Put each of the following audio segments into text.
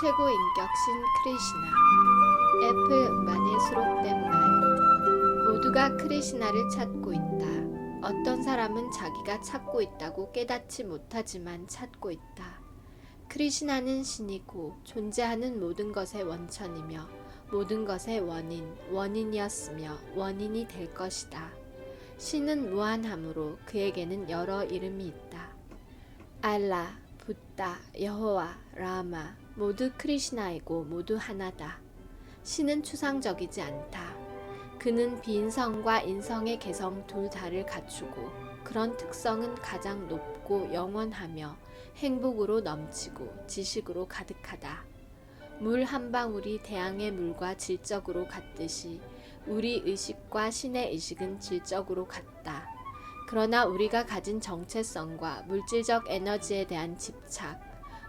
초인격신 크리시나 애플 음반에 수록된 말 모두가 크리시나를 찾고 있다. 어떤 사람은 자기가 찾고 있다고 깨닫지 못하지만 찾고 있다. 크리시나는 신이고 존재하는 모든 것의 원천이며 모든 것의 원인, 원인이었으며 원인이 될 것이다. 신은 무한함으로 그에게는 여러 이름이 있다. 알라, 붓다, 여호와, 라마 모두 크리시나이고 모두 하나다. 신은 추상적이지 않다. 그는 비인성과 인성의 개성 둘 다를 갖추고 그런 특성은 가장 높고 영원하며 행복으로 넘치고 지식으로 가득하다. 물 한 방울이 대양의 물과 질적으로 같듯이 우리 의식과 신의 의식은 질적으로 같다. 그러나 우리가 가진 정체성과 물질적 에너지에 대한 집착,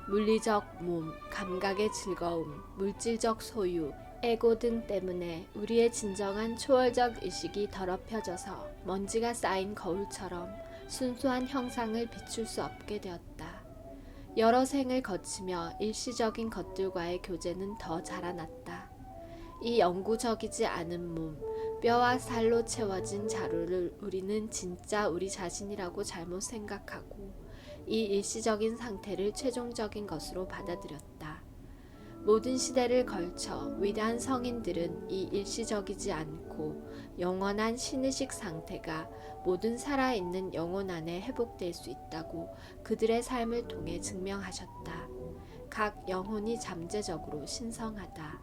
물리적 몸, 감각의 즐거움, 물질적 소유, 에고 등 때문에 우리의 진정한 초월적 의식이 더럽혀져서 먼지가 쌓인 거울처럼 순수한 형상을 비출 수 없게 되었다. 여러 생을 거치며 일시적인 것들과의 교제는 더 자라났다. 이 영구적이지 않은 몸, 뼈와 살로 채워진 자루를 우리는 진짜 우리 자신이라고 잘못 생각하고 이 일시적인 상태를 최종적인 것으로 받아들였다. 모든 시대를 걸쳐 위대한 성인들은 이 일시적이지 않고 영원한 신의식 상태가 모든 살아있는 영혼 안에 회복될 수 있다고 그들의 삶을 통해 증명하셨다. 각 영혼이 잠재적으로 신성하다.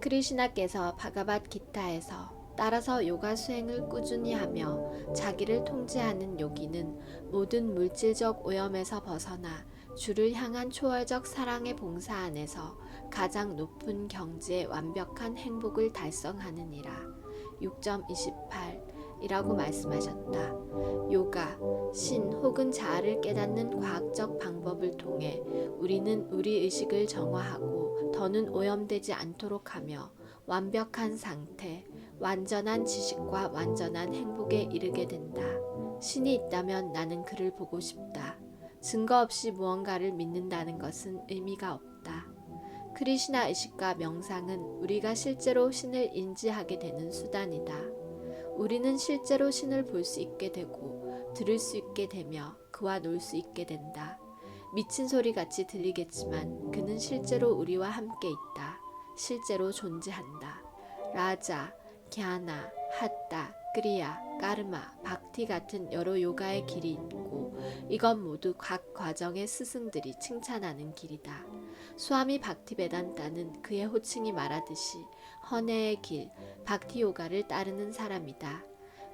크리시나께서 바가밧 기타에서 따라서 요가 수행을 꾸준히 하며 자기를 통제하는 요기는 모든 물질적 오염에서 벗어나 주를 향한 초월적 사랑의 봉사 안에서 가장 높은 경지의 완벽한 행복을 달성하느니라. 6.28 이라고 말씀하셨다. 요가, 신 혹은 자아를 깨닫는 과학적 방법을 통해 우리는 우리 의식을 정화하고 더는 오염되지 않도록 하며 완벽한 상태, 완전한 지식과 완전한 행복에 이르게 된다. 신이 있다면 나는 그를 보고 싶다. 증거 없이 무언가를 믿는다는 것은 의미가 없다. 크리시나 의식과 명상은 우리가 실제로 신을 인지하게 되는 수단이다. 우리는 실제로 신을 볼 수 있게 되고 들을 수 있게 되며 그와 놀 수 있게 된다. 미친 소리 같이 들리겠지만 그는 실제로 우리와 함께 있다. 실제로 존재한다. 라자, 갸나, 핫다, 크리야, 까르마, 박티 같은 여러 요가의 길이 있고 이건 모두 각 과정의 스승들이 칭찬하는 길이다. 수아미 박티베단타는 그의 호칭이 말하듯이 헌해의 길, 박티 요가를 따르는 사람이다.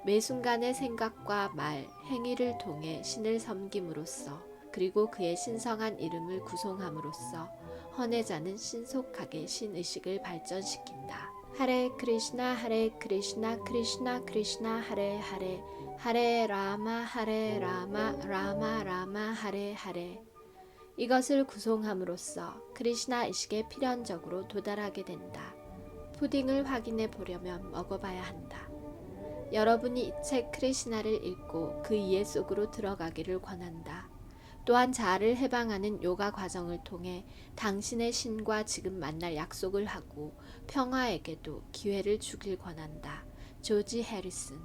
매 순간의 생각과 말, 행위를 통해 신을 섬김으로써 그리고 그의 신성한 이름을 구송함으로써 헌해자는 신속하게 신의식을 발전시킨다. 하레 크리시나 하레 크리시나 크리시나 크리시나 하레 하레 하레 라마 하레 라마 라마 라마 하레 하레 이것을 구송함으로써 크리시나 의식에 필연적으로 도달하게 된다. 푸딩을 확인해 보려면 먹어봐야 한다. 여러분이 이 책 크리시나를 읽고 그 이해 속으로 들어가기를 권한다. 또한 자아를 해방하는 요가 과정을 통해 당신의 신과 지금 만날 약속을 하고 평화에게도 기회를 주길 권한다. 조지 해리슨